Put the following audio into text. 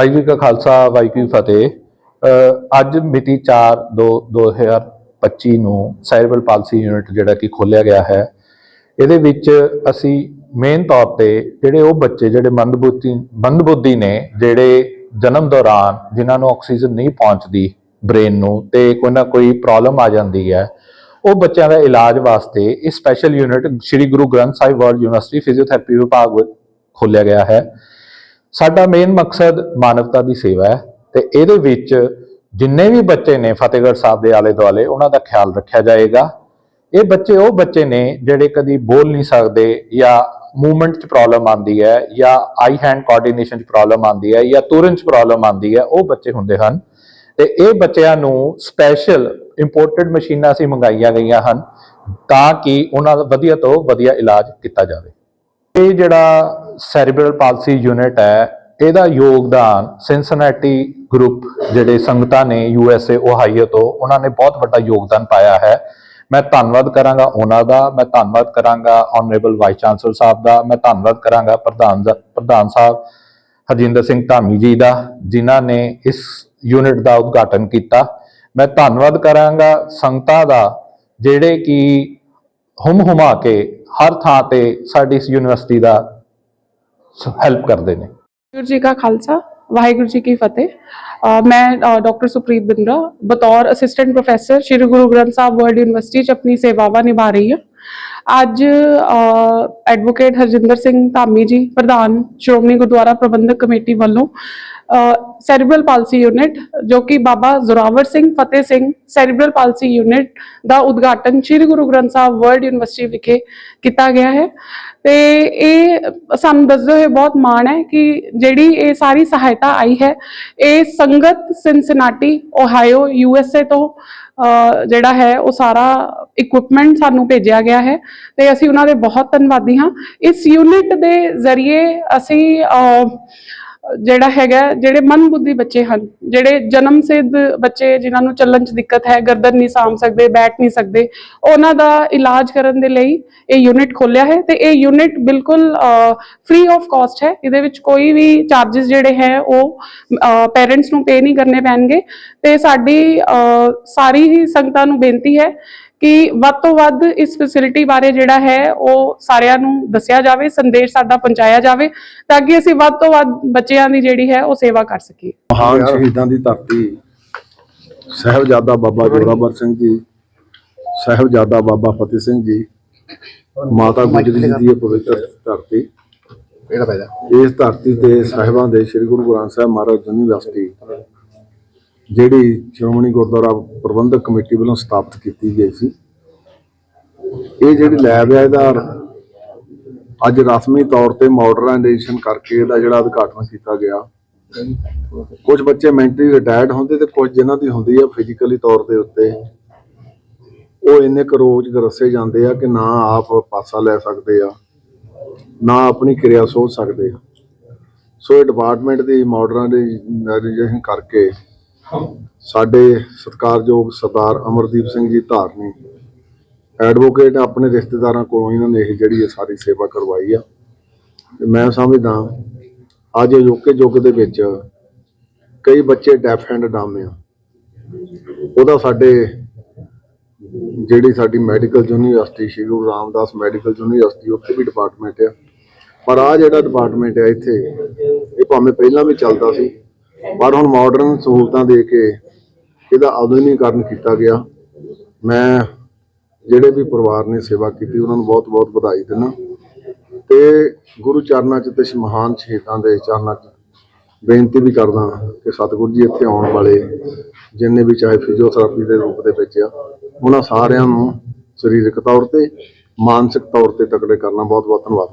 ਵਾਹਿਗੁਰੂ ਜੀ ਕਾ ਖਾਲਸਾ ਵਾਹਿਗੁਰੂ ਫਤਿਹ। ਅੱਜ ਮਿਤੀ 4 2 2025 ਨੂੰ ਸੈਰੀਬਲ ਪਾਲਿਸੀ ਯੂਨਿਟ ਜਿਹੜਾ ਕਿ ਖੋਲਿਆ ਗਿਆ ਹੈ, ਇਹਦੇ ਵਿੱਚ ਅਸੀਂ ਮੇਨ ਤੌਰ ਤੇ ਜਿਹੜੇ ਉਹ ਬੱਚੇ, ਜਿਹੜੇ ਮੰਦਬੁੱਧੀ ਮੰਦਬੁੱਧੀ ਨੇ, ਜਿਹੜੇ ਜਨਮ ਦੌਰਾਨ ਜਿਨ੍ਹਾਂ ਨੂੰ ਆਕਸੀਜਨ ਨਹੀਂ ਪਹੁੰਚਦੀ ਬ੍ਰੇਨ ਨੂੰ ਤੇ ਕੋਈ ਨਾ ਕੋਈ ਪ੍ਰੋਬਲਮ ਆ ਜਾਂਦੀ ਹੈ, ਉਹ ਬੱਚਿਆਂ ਦਾ ਇਲਾਜ ਵਾਸਤੇ ਇਹ special unit Sri Guru Granth Sahib world university physiotherapy ਵਿਭਾਗ ਵਿੱਚ ਖੋਲਿਆ ਗਿਆ ਹੈ। ਸਾਡਾ ਮੇਨ ਮਕਸਦ ਮਾਨਵਤਾ ਦੀ ਸੇਵਾ ਹੈ ਤੇ ਇਹਦੇ ਵਿੱਚ ਜਿੰਨੇ ਵੀ ਬੱਚੇ ਨੇ ਫਤਿਹਗੜ੍ਹ ਸਾਹਿਬ ਦੇ ਆਲੇ ਦੁਆਲੇ, ਉਹਨਾਂ ਦਾ ਖਿਆਲ ਰੱਖਿਆ ਜਾਏਗਾ। ਇਹ ਬੱਚੇ ਉਹ ਬੱਚੇ ਨੇ ਜਿਹੜੇ ਕਦੀ ਬੋਲ ਨਹੀਂ ਸਕਦੇ ਜਾਂ ਮੂਵਮੈਂਟ 'ਚ ਪ੍ਰੋਬਲਮ ਆਉਂਦੀ ਹੈ ਜਾਂ ਆਈ ਹੈਂਡ ਕੋਆਰਡੀਨੇਸ਼ਨ 'ਚ ਪ੍ਰੋਬਲਮ ਆਉਂਦੀ ਹੈ ਜਾਂ ਤੁਰਨ 'ਚ ਪ੍ਰੋਬਲਮ ਆਉਂਦੀ ਹੈ, ਉਹ ਬੱਚੇ ਹੁੰਦੇ ਹਨ। ਤੇ ਇਹ ਬੱਚਿਆਂ ਨੂੰ ਸਪੈਸ਼ਲ ਇੰਪੋਰਟਡ ਮਸ਼ੀਨਾਂ ਸੀ ਮੰਗਾਈਆਂ ਗਈਆਂ ਹਨ ਤਾਂ ਕਿ ਉਹਨਾਂ ਦਾ ਵਧੀਆ ਤੋਂ ਵਧੀਆ ਇਲਾਜ ਕੀਤਾ ਜਾਵੇ। ਇਹ ਜਿਹੜਾ ਸੈਰੀਬਰਲ ਪਾਲਸੀ ਯੂਨਿਟ ਹੈ, ਇਹਦਾ ਯੋਗਦਾਨ ਸਿਨਸਨਾਟੀ ਗਰੁੱਪ ਜਿਹੜੇ ਸੰਗਤਾਂ ਨੇ ਯੂ ਐਸ ਏ ਓਹਾਈਓ ਤੋਂ, ਉਹਨਾਂ ਨੇ ਬਹੁਤ ਵੱਡਾ ਯੋਗਦਾਨ ਪਾਇਆ ਹੈ। ਮੈਂ ਧੰਨਵਾਦ ਕਰਾਂਗਾ ਉਹਨਾਂ ਦਾ, ਮੈਂ ਧੰਨਵਾਦ ਕਰਾਂਗਾ ਆਨਰੇਬਲ ਵਾਈਸ ਚਾਂਸਲਰ ਸਾਹਿਬ ਦਾ, ਮੈਂ ਧੰਨਵਾਦ ਕਰਾਂਗਾ ਪ੍ਰਧਾਨ ਪ੍ਰਧਾਨ ਸਾਹਿਬ ਹਰਜਿੰਦਰ ਸਿੰਘ ਧਾਮੀ ਜੀ ਦਾ, ਜਿਨ੍ਹਾਂ ਨੇ ਇਸ ਯੂਨਿਟ ਦਾ ਉਦਘਾਟਨ ਕੀਤਾ। ਮੈਂ ਧੰਨਵਾਦ ਕਰਾਂਗਾ ਸੰਗਤਾਂ ਦਾ, ਜਿਹੜੇ ਕਿ ਹੁਮ ਹੁਮਾ ਕੇ ਹਰ ਥਾਂ ਤੇ ਸਾਡੀ ਇਸ ਯੂਨੀਵਰਸਿਟੀ ਦਾ ਹੈਲਪ ਕਰਦੇ ਨੇ। ਵਾਹਿਗੁਰੂ ਜੀ ਕਾ ਖਾਲਸਾ, ਵਾਹਿਗੁਰੂ ਜੀ ਕੀ ਫਤਿਹ। ਮੈਂ ਡਾਕਟਰ ਸੁਪ੍ਰੀਤ ਬਿੰਦਰਾ, ਬਤੌਰ assistant professor Shri Guru Granth Sahib world university ਚ ਆਪਣੀ ਸੇਵਾਵਾਂ ਨਿਭਾ ਰਹੀ ਹਾਂ। ਅੱਜ ਐਡਵੋਕੇਟ ਹਰਜਿੰਦਰ ਸਿੰਘ ਧਾਮੀ ਜੀ, ਪ੍ਰਧਾਨ ਸ਼੍ਰੋਮਣੀ ਗੁਰਦੁਆਰਾ ਪ੍ਰਬੰਧਕ ਕਮੇਟੀ ਵੱਲੋਂ ਸੈਰੀਬਰਲ ਪਾਲਸੀ ਯੂਨਿਟ, ਜੋ ਕਿ Baba Zorawar Singh Fateh Singh cerebral palsy unit ਦਾ ਉਦਘਾਟਨ ਸ਼੍ਰੀ ਗੁਰੂ ਗ੍ਰੰਥ ਸਾਹਿਬ ਵਰਲਡ ਯੂਨੀਵਰਸਿਟੀ ਵਿਖੇ ਕੀਤਾ ਗਿਆ ਹੈ। ਤੇ ਇਹ ਸਾਨੂੰ ਦੱਸਦੇ ਹੋਏ ਬਹੁਤ ਮਾਣ ਹੈ ਕਿ ਜਿਹੜੀ ਇਹ ਸਾਰੀ ਸਹਾਇਤਾ ਆਈ ਹੈ, ਇਹ ਸੰਗਤ Cincinnati, Ohio, U S A ਤੋਂ ਜਿਹੜਾ ਹੈ, ਉਹ ਸਾਰਾ ਇਕਵਿਪਮੈਂਟ ਸਾਨੂੰ ਭੇਜਿਆ ਗਿਆ ਹੈ। ਤੇ ਅਸੀਂ ਉਹਨਾਂ ਦੇ ਬਹੁਤ ਧੰਨਵਾਦੀ ਹਾਂ। ਇਸ ਯੂਨਿਟ ਦੇ ਜ਼ਰੀਏ ਅਸੀਂ ਜਿਹੜਾ ਹੈਗਾ, ਜਿਹੜੇ ਮਨਬੁੱਧੀ ਬੱਚੇ ਹਨ, ਜਿਹੜੇ ਜਨਮ ਸਿੱਧ ਬੱਚੇ ਜਿਨ੍ਹਾਂ ਨੂੰ ਚੱਲਣ 'ਚ ਦਿੱਕਤ ਹੈ, ਗਰਦਨ ਨਹੀਂ ਸਾਂਭ ਸਕਦੇ, ਬੈਠ ਨਹੀਂ ਸਕਦੇ, ਉਹਨਾਂ ਦਾ ਇਲਾਜ ਕਰਨ ਦੇ ਲਈ ਇਹ ਯੂਨਿਟ ਖੋਲਿਆ ਹੈ ਤੇ ਇਹ ਯੂਨਿਟ ਬਿਲਕੁਲ ਫ੍ਰੀ ਆਫ ਕਾਸਟ ਹੈ। ਇਹਦੇ ਵਿੱਚ ਕੋਈ ਵੀ ਚਾਰजेस ਜਿਹੜੇ ਹੈ, ਉਹ ਪੇਰੈਂਟਸ ਨੂੰ ਪੇ ਨਹੀਂ ਕਰਨੇ ਪੈਣਗੇ ਤੇ ਸਾਡੀ ਸਾਰੀ ਹੀ ਸੰਗਤਾਂ ਨੂੰ ਬੇਨਤੀ ਹੈ ਕਿ ਵੱਧ ਤੋਂ ਵੱਧ ਇਸ ਫੈਸਿਲਿਟੀ ਬਾਰੇ ਜਿਹੜਾ ਹੈ ਉਹ ਸਾਰਿਆਂ ਨੂੰ ਦੱਸਿਆ ਜਾਵੇ ਸੰਦੇਸ਼ ਸਾਡਾ ਪਹੁੰਚਾਇਆ ਜਾਵੇ ਤਾਂ ਕਿ ਅਸੀਂ ਵੱਧ ਤੋਂ ਵੱਧ ਬੱਚਿਆਂ ਦੀ ਜਿਹੜੀ ਹੈ ਉਹ ਸੇਵਾ ਕਰ ਸਕੀਏ। ਮਹਾਨ ਸ਼ਹੀਦਾਂ ਦੀ ਧਰਤੀ ਸਾਹਿਬਜ਼ਾਦਾ ਬਾਬਾ ਜੋਰਾਵਰ ਸਿੰਘ ਜੀ ਸਾਹਿਬਜ਼ਾਦਾ ਬਾਬਾ ਫਤਿਹ ਸਿੰਘ ਜੀ ਮਾਤਾ ਗੁਜਰੀ ਜੀ ਦੀ ਇਹ ਪਵਿੱਤਰ ਧਰਤੀ। ਕਿਹੜਾ ਪੈਦਾ ਇਸ ਧਰਤੀ ਤੇ ਸਾਹਿਬਾਂ ਦੇ ਸ੍ਰੀ ਗੁਰੂ ਗ੍ਰੰਥ ਸਾਹਿਬ ਮਹਾਰਾਜ ਯੂਨੀਵਰਸਿਟੀ ਜਿਹੜੀ ਸ਼੍ਰੋਮਣੀ ਗੁਰਦੁਆਰਾ ਪ੍ਰਬੰਧਕ ਕਮੇਟੀ ਵੱਲੋਂ ਸਥਾਪਿਤ ਕੀਤੀ ਗਈ ਸੀ, ਇਹ ਜਿਹੜੀ ਲੈਬ ਹੈ ਇਹਦਾ ਅੱਜ ਰਸਮੀ ਤੌਰ ਤੇ ਮਾਡਰਨਾਈਜੇਸ਼ਨ ਕਰਕੇ ਇਹਦਾ ਜਿਹੜਾ ਉਦਘਾਟਨ ਕੀਤਾ ਗਿਆ। ਕੁਝ ਬੱਚੇ ਮੈਂਟਲੀ ਰਿਟਾਇਰਡ ਹੁੰਦੇ ਤੇ ਕੁਝ ਜਿਨ੍ਹਾਂ ਦੀ ਹੁੰਦੀ ਆ ਫਿਜ਼ੀਕਲੀ ਤੌਰ ਦੇ ਉੱਤੇ, ਉਹ ਇੰਨੇ ਕੁ ਰੋਜ਼ ਗਰਸੇ ਜਾਂਦੇ ਆ ਕਿ ਨਾ ਆਪ ਪਾਸਾ ਲੈ ਸਕਦੇ ਆ, ਨਾ ਆਪਣੀ ਕਿਰਿਆ ਸੋਚ ਸਕਦੇ ਆ। ਸੋ ਇਹ ਡਿਪਾਰਟਮੈਂਟ ਦੀ ਮਾਡਰਨਾਈਜੇਸ਼ਨ ਕਰਕੇ ਸਾਡੇ ਸਤਿਕਾਰਯੋਗ ਸਰਦਾਰ ਅਮਰਦੀਪ ਸਿੰਘ ਜੀ ਧਾਰਨੀ ਐਡਵੋਕੇਟ ਆਪਣੇ ਰਿਸ਼ਤੇਦਾਰਾਂ ਕੋਲੋਂ ਇਹਨਾਂ ਨੇ ਇਹ ਜਿਹੜੀ ਇਹ ਸਾਰੀ ਸੇਵਾ ਕਰਵਾਈ ਆ। ਮੈਂ ਸਮਝਦਾ ਅੱਜ ਯੋਕੇ ਯੁੱਗ ਦੇ ਵਿੱਚ ਕਈ ਬੱਚੇ ਡੈਫ ਐਂਡ ਡੰਮ ਆ। ਉਹਦਾ ਸਾਡੇ ਜਿਹੜੀ ਸਾਡੀ medical university, Shri Guru Ramdas medical university, ਉੱਥੇ ਵੀ ਡਿਪਾਰਟਮੈਂਟ ਆ। ਪਰ ਆ ਜਿਹੜਾ ਡਿਪਾਰਟਮੈਂਟ ਆ ਇੱਥੇ, ਇਹ ਭਾਵੇਂ ਪਹਿਲਾਂ ਵੀ ਚੱਲਦਾ ਸੀ ਪਰ ਹੁਣ ਮਾਡਰਨ ਸਹੂਲਤਾਂ ਦੇ ਕੇ ਇਹਦਾ ਆਧੁਨਿਕੀਕਰਨ ਕੀਤਾ ਗਿਆ। ਮੈਂ ਜਿਹੜੇ ਵੀ ਪਰਿਵਾਰ ਨੇ ਸੇਵਾ ਕੀਤੀ, ਉਹਨਾਂ ਨੂੰ ਬਹੁਤ-ਬਹੁਤ ਵਧਾਈ ਦਿੰਦਾ। ਤੇ ਗੁਰੂ ਚਰਨਾਂ 'ਚ ਤੇ ਮਹਾਨ ਸ਼ਹੀਦਾਂ ਦੇ ਚਰਨਾਂ 'ਚ ਬੇਨਤੀ ਵੀ ਕਰਦਾ ਕਿ ਸਤਿਗੁਰੂ ਜੀ ਇੱਥੇ ਆਉਣ ਵਾਲੇ ਜਿੰਨੇ ਵੀ ਚਾਹੇ ਫਿਜ਼ੀਓਥੈਰੇਪੀ ਦੇ ਰੂਪ ਦੇ ਵਿੱਚ ਆ, ਉਹਨਾਂ ਸਾਰਿਆਂ ਨੂੰ ਸਰੀਰਕ ਤੌਰ ਤੇ, ਮਾਨਸਿਕ ਤੌਰ ਤੇ ਤਕੜੇ ਕਰਨਾ ਬਹੁਤ ਬਹੁਤ ਧੰਨਵਾਦ।